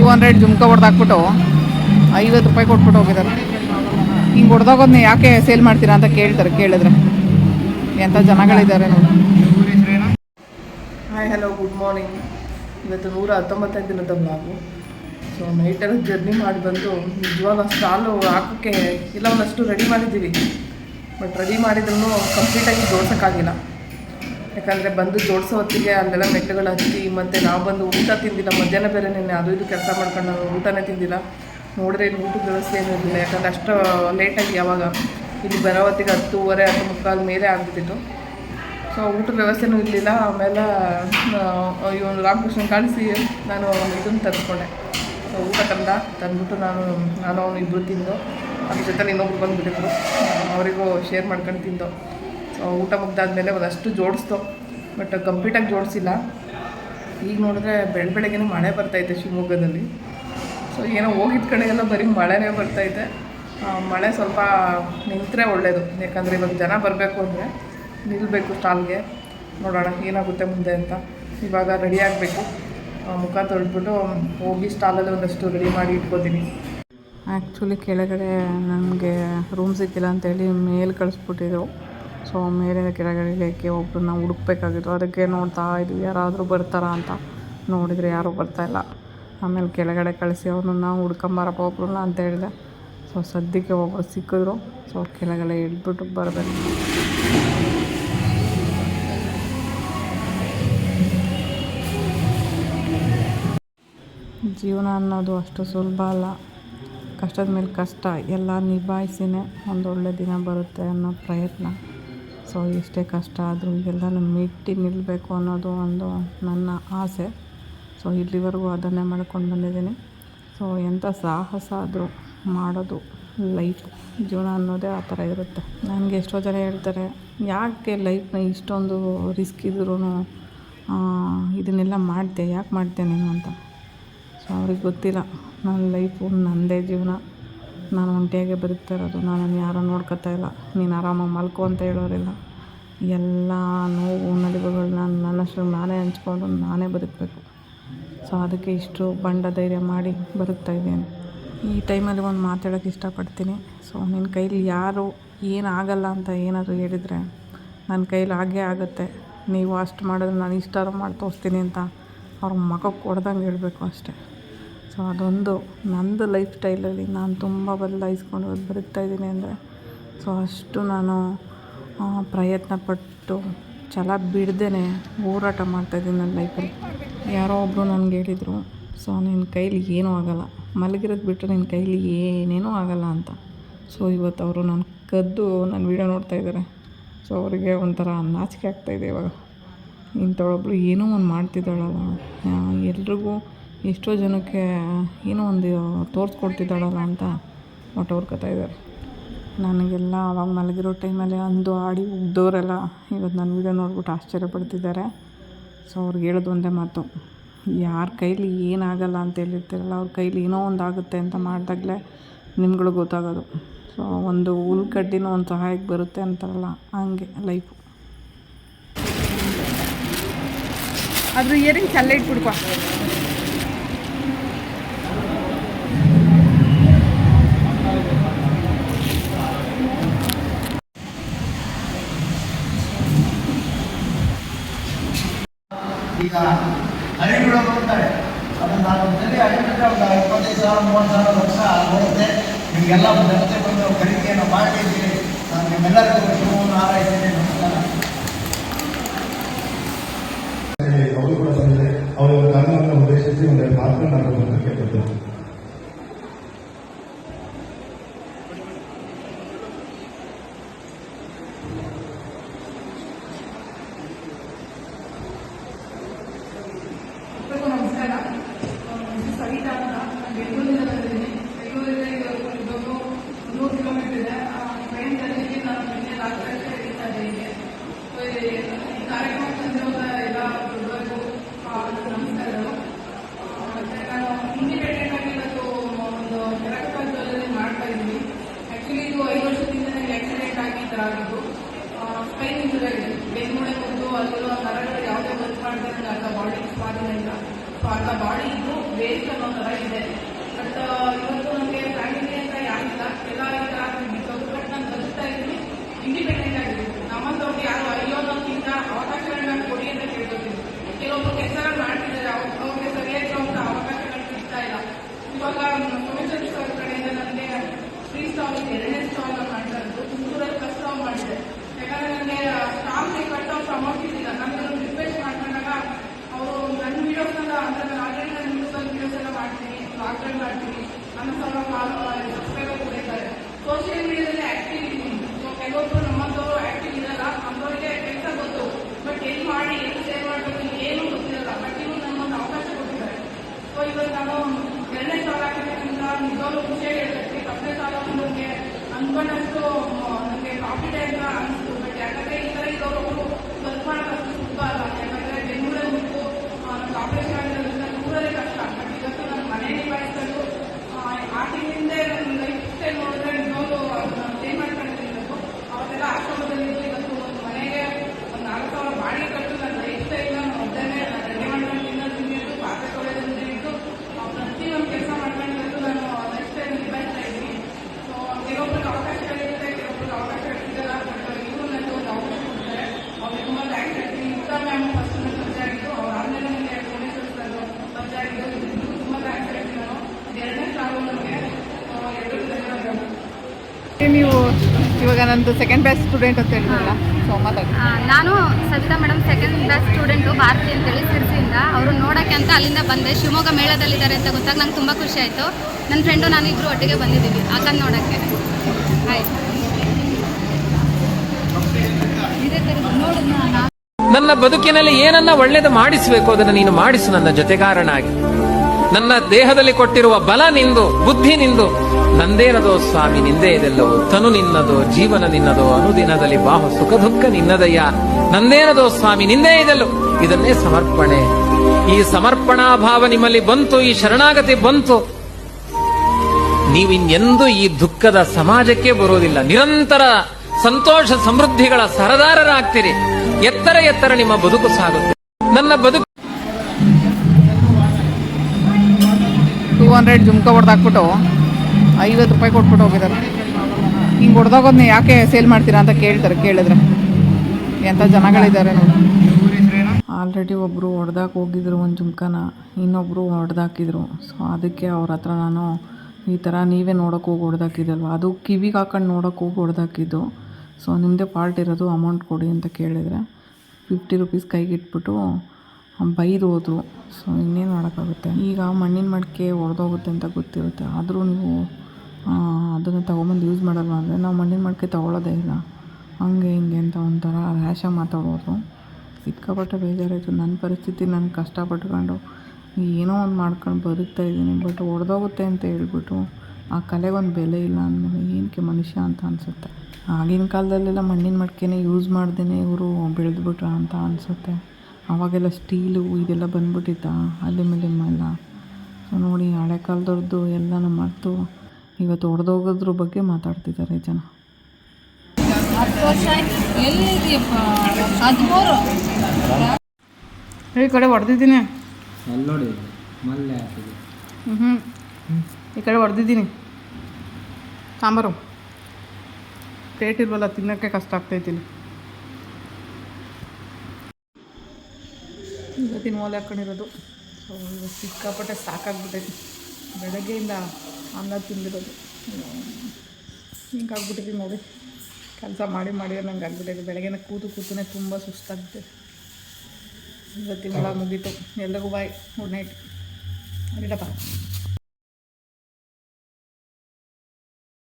Two hundred jhumka ಹೊಡೆದಾಕ್ಬಿಟ್ಟು ಐವತ್ತು ರೂಪಾಯಿ ಕೊಟ್ಬಿಟ್ಟು ಹೋಗಿದ್ದಾರೆ. ಹಿಂಗೆ ಹೊಡೆದೋಗೋದನ್ನ ಯಾಕೆ ಸೇಲ್ ಮಾಡ್ತೀರಾ ಅಂತ ಕೇಳ್ತಾರೆ, ಕೇಳಿದ್ರೆ. ಎಂಥ ಜನಗಳಿದ್ದಾರೆ ನೋಡಿ. ಹಾಯ್ ಹಲೋ ಗುಡ್ ಮಾರ್ನಿಂಗ್ ಇವತ್ತು ನೂರ ಹತ್ತೊಂಬತ್ತನೇ ದಿನದ ಬ್ಲಾಗು ಸೊ ನೈಟೆಲ್ಲ ಜರ್ನಿ ಮಾಡಿ ಬಂದು ನಿಜವಾಗ ಸ್ಟಾಲು ಹಾಕೋಕ್ಕೆ ಇಲ್ಲ ಒಂದಷ್ಟು ರೆಡಿ ಮಾಡಿದ್ದೀವಿ. ಬಟ್ ರೆಡಿ ಮಾಡಿದ್ರೂ ಕಂಪ್ಲೀಟಾಗಿ ಜೋಡ್ಸೋಕ್ಕಾಗಿಲ್ಲ. ಯಾಕಂದರೆ ಬಂದು ಜೋಡಿಸೋ ಹೊತ್ತಿಗೆ ಅಲ್ಲೆಲ್ಲ ಮೆಟ್ಟುಗಳು ಹಚ್ಚಿ ಮತ್ತು ನಾವು ಬಂದು ಊಟ ತಿಂದಿಲ್ಲ, ಮಧ್ಯಾಹ್ನ ಬೇರೆ ನಿನ್ನೆ ಅದು ಇದು ಕೆಲಸ ಮಾಡ್ಕೊಂಡು ನಾವು ಊಟನೇ ತಿಂದಿಲ್ಲ. ನೋಡಿದ್ರೆ ಇನ್ನು ಊಟದ ವ್ಯವಸ್ಥೆ ಏನೂ ಇರಲಿಲ್ಲ, ಯಾಕಂದರೆ ಅಷ್ಟು ಲೇಟಾಗಿ ಯಾವಾಗ ಇಲ್ಲಿ ಬರೋ ಹೊತ್ತಿಗೆ ಹತ್ತೂವರೆ, ಹತ್ತು ಮುಕ್ಕಾಲು ಮೇಲೆ ಆಗ್ಬಿಟ್ಟಿತ್ತು. ಸೊ ಊಟದ ವ್ಯವಸ್ಥೆನೂ ಇರಲಿಲ್ಲ, ಆಮೇಲೆ ಇವನು ರಾಮಕೃಷ್ಣ ಕಾಣಿಸಿ ನಾನು ಇದನ್ನು ತಂದುಕೊಂಡೆ ಸೊ ಊಟ ತಂದ, ತಂದ್ಬಿಟ್ಟು ನಾನು ನಾನು ಅವನು ಇಬ್ಬರು ತಿಂದು, ಅದ್ರ ಜೊತೆ ಇನ್ನೊಬ್ರು ಬಂದುಬಿಟ್ಟಿದ್ರು. ಅವರಿಗೂ ಶೇರ್ ಮಾಡ್ಕೊಂಡು ತಿಂದು. ಊಟ ಮುಗ್ದಾದ್ಮೇಲೆ ಒಂದಷ್ಟು ಜೋಡಿಸ್ತು. ಬಟ್ ಕಂಪ್ಲೀಟಾಗಿ ಜೋಡಿಸಿಲ್ಲ. ಈಗ ನೋಡಿದ್ರೆ ಬೆಳ ಬೆಳಗ್ಗೆನೇ ಮಳೆ ಬರ್ತೈತೆ ಶಿವಮೊಗ್ಗದಲ್ಲಿ. ಸೊ ಏನೋ ಹೋಗಿದ್ದ ಕಡೆಗೆಲ್ಲ ಬರೀ ಮಳೆನೇ ಬರ್ತೈತೆ ಮಳೆ ಸ್ವಲ್ಪ ನಿಂತರೆ ಒಳ್ಳೆಯದು ಯಾಕಂದರೆ ಇವಾಗ ಜನ ಬರಬೇಕು ಅಂದರೆ ನಿಲ್ಲಬೇಕು ಸ್ಟಾಲ್ಗೆ. ನೋಡೋಣ ಏನಾಗುತ್ತೆ ಮುಂದೆ ಅಂತ. ಇವಾಗ ರೆಡಿ ಆಗಬೇಕು. ಮುಖ ತೊಳೆದ್ಬಿಟ್ಟು ಹೋಗಿ ಸ್ಟಾಲಲ್ಲಿ ಒಂದಷ್ಟು ರೆಡಿ ಮಾಡಿ ಇಟ್ಕೋತೀನಿ. ಆ್ಯಕ್ಚುಲಿ ಕೆಳಗಡೆ ನನಗೆ ರೂಮ್ ಸಿಕ್ಕಿಲ್ಲ ಅಂತೇಳಿ ಮೇಲೆ ಕಳಿಸ್ಬಿಟ್ಟಿದ್ರು. ಸೊ ಮೇಲಿನ ಕೆಳಗಡೆ ಇಳಿಯೋಕ್ಕೆ ಒಬ್ಬರನ್ನ ಹುಡುಕ್ಬೇಕಾಗಿತ್ತು. ಅದಕ್ಕೆ ನೋಡ್ತಾ ಇದ್ವಿ, ಯಾರಾದರೂ ಬರ್ತಾರಾ ಅಂತ. ನೋಡಿದರೆ ಯಾರೂ ಇಲ್ಲ. ಆಮೇಲೆ ಕೆಳಗಡೆ ಕಳಿಸಿ ಅವ್ರನ್ನ ಹುಡ್ಕೊಂಬರಪ್ಪ, ಒಬ್ರನ್ನ ಅಂತ ಹೇಳಿದೆ. ಸೊ ಸದ್ಯಕ್ಕೆ ಒಬ್ಬರು ಸಿಕ್ಕಿದ್ರು. ಸೊ ಕೆಳಗಡೆ ಇಟ್ಬಿಟ್ಟು ಬರಬೇಕು. ಜೀವನ ಅನ್ನೋದು ಅಷ್ಟು ಸುಲಭ ಅಲ್ಲ. ಕಷ್ಟದ ಮೇಲೆ ಕಷ್ಟ ಎಲ್ಲ ನಿಭಾಯಿಸಿನೇ ಒಂದೊಳ್ಳೆ ದಿನ ಬರುತ್ತೆ ಅನ್ನೋ ಪ್ರಯತ್ನ. ಸೊ ಎಷ್ಟೇ ಕಷ್ಟ ಆದರೂ ಎಲ್ಲನೂ ಮೆಟ್ಟಿ ನಿಲ್ಲಬೇಕು ಅನ್ನೋದು ಒಂದು ನನ್ನ ಆಸೆ. ಸೊ ಇಲ್ಲಿವರೆಗೂ ಅದನ್ನೇ ಮಾಡ್ಕೊಂಡು ಬಂದಿದ್ದೀನಿ. ಸೊ ಎಂಥ ಸಾಹಸ ಆದರೂ ಮಾಡೋದು ಲೈಫ್, ಜೀವನ ಅನ್ನೋದೇ ಆ ಥರ ಇರುತ್ತೆ. ನನಗೆ ಎಷ್ಟೋ ಜನ ಹೇಳ್ತಾರೆ, ಯಾಕೆ ಲೈಫ್ನ ಇಷ್ಟೊಂದು ರಿಸ್ಕ್ ಇದ್ರೂ ಇದನ್ನೆಲ್ಲ ಮಾಡಿದೆ ಯಾಕೆ ಮಾಡ್ತೇನೆ ನೀನು? ಅಂತ. ಸೊ ಅವ್ರಿಗೆ ಗೊತ್ತಿಲ್ಲ, ನನ್ನ ಲೈಫು ನನ್ನದೇ ಜೀವನ. ನಾನು ಒಂಟಿಯಾಗೆ ಬದುಕ್ತಾ ಇರೋದು ನಾನು ಯಾರೂ ನೋಡ್ಕೊತಾ ಇಲ್ಲ. ನೀನು ಆರಾಮಾಗಿ ಮಲ್ಕೋ ಅಂತ ಹೇಳೋರಿಲ್ಲ. ಎಲ್ಲ ನೋವು ನಲಿವುಗಳನ್ನ ನನ್ನಷ್ಟು ನಾನೇ ಹಂಚ್ಕೊಂಡು ನಾನೇ ಬದುಕಬೇಕು. ಸೊ, ಅದಕ್ಕೆ ಇಷ್ಟು ಬಂಡ ಧೈರ್ಯ ಮಾಡಿ ಬದುಕ್ತಾ ಇದ್ದೇನೆ. ಈ ಟೈಮಲ್ಲಿ ಒಂದು ಮಾತಾಡೋಕ್ಕೆ ಇಷ್ಟಪಡ್ತೀನಿ. ಸೊ, ನಿನ್ನ ಕೈಲಿ ಯಾರು ಏನಾಗಲ್ಲ ಅಂತ ಏನಾದರೂ ಹೇಳಿದರೆ ನನ್ನ ಕೈಲಿ ಆಗೇ ಆಗುತ್ತೆ. ನೀವು ಅಷ್ಟು ಮಾಡಿದ್ರೆ ನಾನು ಇಷ್ಟಾರು ಮಾಡಿ ತೋರಿಸ್ತೀನಿ ಅಂತ ಅವ್ರ ಮಖಕ್ಕೆ ಹೊಡೆದಂಗೆ ಹೇಳಬೇಕು ಅಷ್ಟೇ. ಸೊ ಅದೊಂದು ನಂದು ಲೈಫ್ ಸ್ಟೈಲಲ್ಲಿ ನಾನು ತುಂಬ ಬದಲಾಯಿಸ್ಕೊಂಡು ಬರುತ್ತಾ ಇದ್ದೀನಿ ಅಂದರೆ ಸೊ ಅಷ್ಟು ನಾನು ಪ್ರಯತ್ನ ಪಟ್ಟು ಛಲ ಬಿಡ್ದೇ ಹೋರಾಟ ಮಾಡ್ತಾಯಿದ್ದೀನಿ ನನ್ನ ಲೈಫಲ್ಲಿ. ಯಾರೋ ಒಬ್ಬರು ನನಗೆ ಹೇಳಿದರು, ಸೊ ನಿನ್ನ ಕೈಲಿ ಏನೂ ಆಗಲ್ಲ, ಮಲಗಿರೋದು ಬಿಟ್ಟರೆ ನಿನ್ನ ಕೈಲಿ ಏನೇನೂ ಆಗಲ್ಲ ಅಂತ. ಸೊ ಇವತ್ತು ಅವರು ನಾನು ಕದ್ದು ನನ್ನ ವೀಡಿಯೋ ನೋಡ್ತಾ ಇದ್ದಾರೆ. ಸೊ ಅವರಿಗೆ ಒಂಥರ ನಾಚಿಕೆ ಆಗ್ತಾಯಿದೆ ಇವಾಗ. ಇಂಥವಳೊಬ್ಳು ಏನೋ ಒಂದು ಮಾಡ್ತಿದ್ದಾಳಲ್ಲ. ಎಲ್ರಿಗೂ ಎಷ್ಟೋ ಜನಕ್ಕೆ ಏನೋ ಒಂದು ತೋರಿಸ್ಕೊಡ್ತಿದ್ದಾಳಲ್ಲ ಅಂತ ಒಟ್ಟು ಹೊರ್ಕೊತಾ ಇದ್ದಾರೆ. ನನಗೆಲ್ಲ ಅವಾಗ ಮಲಗಿರೋ ಟೈಮಲ್ಲಿ ಅಂದು ಆಡಿ ಉಗ್ದವರೆಲ್ಲ ಇವತ್ತು ನನ್ನ ವೀಡಿಯೋ ನೋಡ್ಬಿಟ್ಟು ಆಶ್ಚರ್ಯ ಪಡ್ತಿದ್ದಾರೆ. ಸೊ ಅವ್ರಿಗೆ ಹೇಳೋದು ಒಂದೇ ಮಾತು, ಯಾರ ಕೈಲಿ ಏನಾಗಲ್ಲ ಅಂತ ಹೇಳಿರ್ತೀರಲ್ಲ, ಅವ್ರ ಕೈಲಿ ಏನೋ ಒಂದು ಆಗುತ್ತೆ ಅಂತ ಮಾಡಿದಾಗಲೇ ನಿಮ್ಗಳು ಗೊತ್ತಾಗೋದು. ಸೊ ಒಂದು ಹುಲ್ಕಡ್ಡಿನೂ ಒಂದು ಸಹಾಯಕ್ಕೆ ಬರುತ್ತೆ ಅಂತಾರಲ್ಲ, ಹಂಗೆ ಲೈಫು ಅದ್ರ ಇಯರಿಂಗ್ಸ್ ಅಲ್ಲೇ ಇಟ್ಬಿಡ್ಕೊ ಈಗ ಹಳ್ಳಿಗಳು ಬರ್ತಾರೆ ಅದನ್ನು ನಾನು ಒಂದ್ಸರಿ ಹಳ್ಳಿಬಿಟ್ರೆ ಒಂದು ಇಪ್ಪತ್ತೈದು ಸಾವಿರ ಮೂವತ್ತು ಸಾವಿರ ಲಕ್ಷ ಬರುತ್ತೆ ನಿಮಗೆಲ್ಲ ಜನತೆ ಬಂದು ಖರೀದಿಯನ್ನು ಮಾಡಲಿದ್ದೀರಿ ನಾನು ನಿಮ್ಮೆಲ್ಲರಿಗೂ ಶುಭವನ್ನು ಹಾರೈಸ್ತೇನೆ. part, my body. ಬ್ಲಾಗ್ಗಳು ಮಾಡ್ತೀನಿ. ನನ್ನ ಸಾವಿರ ಫಾಲೋ ಸಬ್ಸ್ಕ್ರೈಬರ್ ಕೂಡ ಇದ್ದಾರೆ ಸೋಷಿಯಲ್ ಮೀಡಿಯಾದಲ್ಲಿ ಆಕ್ಟಿವ್ ಇದ್ದೀನಿ. ಕೆಲವೊಬ್ಬರು ನಮ್ಮಂಥವ್ರು ಆಕ್ಟಿವ್ ಇರಲ್ಲ. ಅಂಥವ್ರಿಗೆ ಕೆಲಸ ಗೊತ್ತು. ಬಟ್ ಏನು ಮಾಡಿ ಎಲ್ಲಿ ಸೇವ್ ಮಾಡಬೇಕು, ಏನೂ ಗೊತ್ತಿರಲ್ಲ. ಬಟ್ ಇವರು ನಮ್ಮೊಂದು ಅವಕಾಶ ಕೊಟ್ಟಿದ್ದಾರೆ. ಸೊ ಇವತ್ತು ನಾವು ಎರಡನೇ ಸಾಲ ಹಾಕಿದ್ದಕ್ಕಿಂತ ನಿಜವಾಗ್ಲೂ ಖುಷಿಯಾಗಿ ಹೇಳ್ತೀನಿ ಹತ್ತನೇ ಸಾಲ ನನಗೆ ಅನ್ಕೊಂಡಷ್ಟು ನನಗೆ ಪ್ರಾಫಿಟ್ ಅಂತ ಅನಿಸ್ತು ಬಟ್ ಯಾಕಂದ್ರೆ ಈ ಥರ ಇರೋರು ವರ್ಕ್ ಮಾಡೋದಷ್ಟು ಸುಲಭ ಅಲ್ಲ ಯಾಕಂದ್ರೆ ಬೆಂಗಳೂರಲ್ಲಿ ಬಿಟ್ಟು ನನಗೆ ಆಪರೇಷನ್ ಆಗಿರೋದ್ರಿಂದ ದೂರಲ್ಲೇ ಕಷ್ಟ ಬಟ್ ಇವತ್ತು ನನ್ನ ಮನೆ ನಿಭಾಯಿಸಲು ಆ ತಿಂಗಳಿಂದ ನನ್ನ ಲೈಫ್ ಸ್ಟೈಲ್ ನೋಡಿದ್ರೆ ನಿಜವಾಗ್ಲೂ ಚೇಂಜ್ ಮಾಡ್ಕೊಂಡಿದ್ದೀನಿ ಇವತ್ತು ಅವತ್ತೆಲ್ಲ ಆಶ್ರಮದಲ್ಲಿದ್ದು ಇವತ್ತು ಒಂದು ಮನೆಗೆ ಒಂದು ನಾಲ್ಕು ಸಾವಿರ ಬಾಡಿಗೆ ಕಟ್ಟು ನನ್ನ ಲೈಫ್ ಸ್ಟೈಲ್ ನಾನು ಒಬ್ಬನೇ ರೆಡಿ ಮಾಡ್ಕೊಂಡು ತಿನ್ನೋದು ತಿನ್ನೋದು ಪಾತ್ರೆ ತೊಳೆಯೋದ್ರಿಂದ ಹಿಡಿದು ಪ್ರತಿಯೊಂದು ಕೆಲಸ ಮಾಡ್ಕೊಂಡಿರೋದು ನಾನು ಲೈಫ್ ಸ್ಟೈಲ್ ನಿಭಾಯಿಸ್ತಾ ಇದ್ದೀನಿ ಸೊ ಕೆಲವೊಬ್ರಿಗೆ ಅವಕಾಶಗಳಿರುತ್ತೆ ಕೆಲವೊಬ್ರಿಗೆ ಅವಕಾಶಗಳಿರಲ್ಲ ಬಟ್ ಇವರು ನನಗೆ ಒಂದು ಅವಕಾಶ ಕೊಡ್ತಾರೆ ಅವ್ರಿಗೆ ತುಂಬ ಥ್ಯಾಂಕ್ಸ್ ಹೇಳ್ತೀನಿ ಉತ್ತರ ಮ್ಯಾಮ್ ಫಸ್ಟ್ ನನ್ನ ಪರಿಚಯ ಆಗಿದ್ದು ಅವ್ರು ಆದ್ಮೇಲೆ ನನಗೆ ಸೋಮೇಶ್ವರ ಸರ್ ಪರಿಚಯ ಆಗಿದ್ದು ಇಬ್ಬರಿಗೂ ತುಂಬ ಥ್ಯಾಂಕ್ಸ್ ಹೇಳ್ತೀನಿ ನಾನು ಇದು ಎರಡನೇ ಸಾಲು ನನಗೆ ಎರಡು ಧನ್ಯವಾದಗಳು ನೀವು ಇವಾಗ ನಂದು ಸೆಕೆಂಡ್ ಬೆಸ್ಟ್ ಸ್ಟೂಡೆಂಟ್ ಅಂತ ಹೇಳಿದ್ರಲ್ಲ ಸೊ ಮಾತಾಡಿ. ಆ, ನಾನು Savita madam second batch student Bharati ಅಂತೇಳಿ ಸಿರ್ಸಿಯಿಂದ. ಅವರು ನೋಡೋಕ್ಕೆ ಅಂತ ಅಲ್ಲಿಂದ ಬಂದೆ. ಶಿವಮೊಗ್ಗ ಮೇಳದಲ್ಲಿದ್ದಾರೆ ಅಂತ ಗೊತ್ತಾಗ ನಂಗೆ ತುಂಬ ಖುಷಿ ಆಯಿತು. ನನ್ನ ಫ್ರೆಂಡು ನಾನು ಇಬ್ಬರು ಒಟ್ಟಿಗೆ ಬಂದಿದ್ದೀವಿ ಅಕ್ಕನ ನೋಡೋಕ್ಕೆ. ಆಯ್ತು. ನನ್ನ ಬದುಕಿನಲ್ಲಿ ಏನನ್ನ ಒಳ್ಳೇದು ಮಾಡಿಸಬೇಕು ಅದನ್ನು ನೀನು ಮಾಡಿಸು ನನ್ನ ಜೊತೆಗಾರನಾಗಿ. ನನ್ನ ದೇಹದಲ್ಲಿ ಕೊಟ್ಟಿರುವ ಬಲ ನಿಂದು ಬುದ್ಧಿ ನಿಂದು. ನಂದೇನದೋ ಸ್ವಾಮಿ ನಿಂದೇ ಇದೆಲ್ಲವೋ ತನು ನಿನ್ನದೋ, ಜೀವನ ನಿನ್ನದೋ, ಅನುದಿನದಲ್ಲಿ ಬಾಹು ಸುಖ ದುಃಖ ನಿನ್ನದಯ್ಯ. ನಂದೇನದೋ ಸ್ವಾಮಿ ನಿಂದೇ ಇದೆಲ್ಲೋ, ಇದನ್ನೇ ಸಮರ್ಪಣೆ. ಈ ಸಮರ್ಪಣಾ ಭಾವ ನಿಮ್ಮಲ್ಲಿ ಬಂತು, ಈ ಶರಣಾಗತಿ ಬಂತು. ನೀವಿನ್ನೆಂದು ಈ ದುಃಖದ ಸಮಾಜಕ್ಕೆ ಬರೋದಿಲ್ಲ ನಿರಂತರ ಸಂತೋಷ ಸಮೃದ್ಧಿಗಳ ಸರದಾರರಾಗ್ತೀರಿ. ಎತ್ತರ ಎತ್ತರ ನಿಮ್ಮ ಬದುಕು ಸಾಗುತ್ತೆ. ನನ್ನ ಬದುಕು ಟೂ ಹಂಡ್ರೆಡ್ ಜುಮ್ಕ ಹೊಡೆದಾಕ್ಬಿಟ್ಟು ಐವತ್ತು ರೂಪಾಯಿ ಕೊಟ್ಬಿಟ್ಟು ಹೋಗಿದ್ದಾರೆ. ಹಿಂಗೆ ಹೊಡೆದೋಗೋದನ್ನ ಯಾಕೆ ಸೇಲ್ ಮಾಡ್ತೀರಾ ಅಂತ ಕೇಳ್ತಾರೆ, ಕೇಳಿದ್ರೆ. ಎಂಥ ಜನಗಳಿದ್ದಾರೆ ನೋಡಿ. ಆಲ್ರೆಡಿ ಒಬ್ಬರು ಹೊಡೆದಾಕ್ ಹೋಗಿದ್ರು ಒಂದು ಜುಮ್ಕನ ಇನ್ನೊಬ್ಬರು ಹೊಡೆದಾಕಿದ್ರು. ಸೊ ಅದಕ್ಕೆ ಅವ್ರ ಹತ್ರ ನಾನು ಈ ಥರ ನೀವೇ ನೋಡೋಕೆ ಹೋಗಿ ಹೊಡೆದಾಕಿದ್ದಲ್ವ? ಅದು ಕಿವಿಗೆ ಹಾಕೊಂಡು ನೋಡೋಕೆ ಹೋಗಿ ಹೊಡೆದಾಕಿದ್ದು. ಸೊ ನಿಮ್ಮದೇ ಪಾರ್ಟ್ ಇರೋದು ಅಮೌಂಟ್ ಕೊಡಿ ಅಂತ ಕೇಳಿದರೆ. ಫಿಫ್ಟಿ ರುಪೀಸ್ ಕೈಗೆ ಇಟ್ಬಿಟ್ಟು ಬೈದು ಹೋದರು. ಸೊ ಇನ್ನೇನು ಮಾಡೋಕ್ಕಾಗುತ್ತೆ? ಈಗ ಮಣ್ಣಿನ ಮಡಿಕೆ ಹೊಡೆದೋಗುತ್ತೆ ಅಂತ ಗೊತ್ತಿರುತ್ತೆ. ಆದರೂ ನೀವು ಅದನ್ನು ತೊಗೊಂಬಂದು ಯೂಸ್ ಮಾಡೋಲ್ಲ ಅಂದರೆ ನಾವು ಮಣ್ಣಿನ ಮಡಿಕೆ ತೊಗೊಳ್ಳೋದೇ ಇಲ್ಲ. ಹಂಗೆ ಹಿಂಗೆ ಅಂತ ಒಂಥರ ರ್ಯಾಷಾಗಿ ಮಾತಾಡೋದು. ಸಿಕ್ಕಾಪಟ್ಟೆ ಬೇಜಾರಾಯಿತು. ನನ್ನ ಪರಿಸ್ಥಿತಿ, ನಾನು ಕಷ್ಟಪಟ್ಕೊಂಡು ಏನೋ ಒಂದು ಮಾಡ್ಕೊಂಡು ಬದುಕ್ತಾ ಇದ್ದೀನಿ ಬಟ್ ಹೊಡೆದೋಗುತ್ತೆ ಅಂತ ಹೇಳ್ಬಿಟ್ಟು ಆ ಕಲೆಗೊಂದು ಬೆಲೆ ಇಲ್ಲ ಅಂದಮೇಲೆ ಏನಕ್ಕೆ ಮನುಷ್ಯ ಅಂತ ಅನಿಸುತ್ತೆ. ಆಗಿನ ಕಾಲದಲ್ಲೆಲ್ಲ ಮಣ್ಣಿನ ಮಡಿಕೆನೇ ಯೂಸ್ ಮಾಡ್ದೇ ಇವರು ಬೆಳೆದ್ಬಿಟ್ರ ಅಂತ ಅನಿಸುತ್ತೆ. ಆವಾಗೆಲ್ಲ ಸ್ಟೀಲು ಇದೆಲ್ಲ ಬಂದ್ಬಿಟ್ಟಿತ್ತಾ? ಅಲ್ಲಿ ಮೇಲೆ ಎಲ್ಲ. ಸೊ ನೋಡಿ, ಹಳೆ ಕಾಲದವ್ರದ್ದು ಎಲ್ಲನೂ ಮರೆತು ಇವತ್ತು ಹೊಡೆದೋಗೋದ್ರ ಬಗ್ಗೆ ಮಾತಾಡ್ತಿದ್ದಾರೆ ಜನ. ಈ ಕಡೆ ಹೊಡೆದಿದ್ದೀನಿ. ಹ್ಞೂ ಈ ಕಡೆ ಹೊಡೆದಿದ್ದೀನಿ. ಸಾಂಬಾರು. ಪ್ಲೇಟ್ ಇಲ್ವಲ್ಲ ತಿನ್ನೋಕ್ಕೆ ಕಷ್ಟ ಆಗ್ತೈತಿ ಇಲ್ಲಿ. ಇವತ್ತಿನ ಓಲೆ ಹಾಕೊಂಡಿರೋದು. ಸೊ ಇವತ್ತು ಸಿಕ್ಕಾಪಟ್ಟೆ ಸಾಕಾಗ್ಬಿಟ್ಟೈತಿ. ಬೆಳಗ್ಗೆಯಿಂದ ಅನ್ನ ತಿಂದಿರೋದು. ಹಿಂಗಾಗ್ಬಿಟ್ಟಿದೆ ನೋಡಿ. ಕೆಲಸ ಮಾಡಿ ಮಾಡಿ ನಂಗೆ ಆಗ್ಬಿಟ್ಟಿದೆ. ಬೆಳಗ್ಗೆನ ಕೂತು ಕೂತನೇ ತುಂಬ ಸುಸ್ತಾಗುತ್ತೆ ಇವತ್ತಿನ ಮುಗೀತು. ಎಲ್ಲರಿಗೂ ಬಾಯ್ ಗುಡ್ ನೈಟ್ ಅಡಿಡಪ್ಪ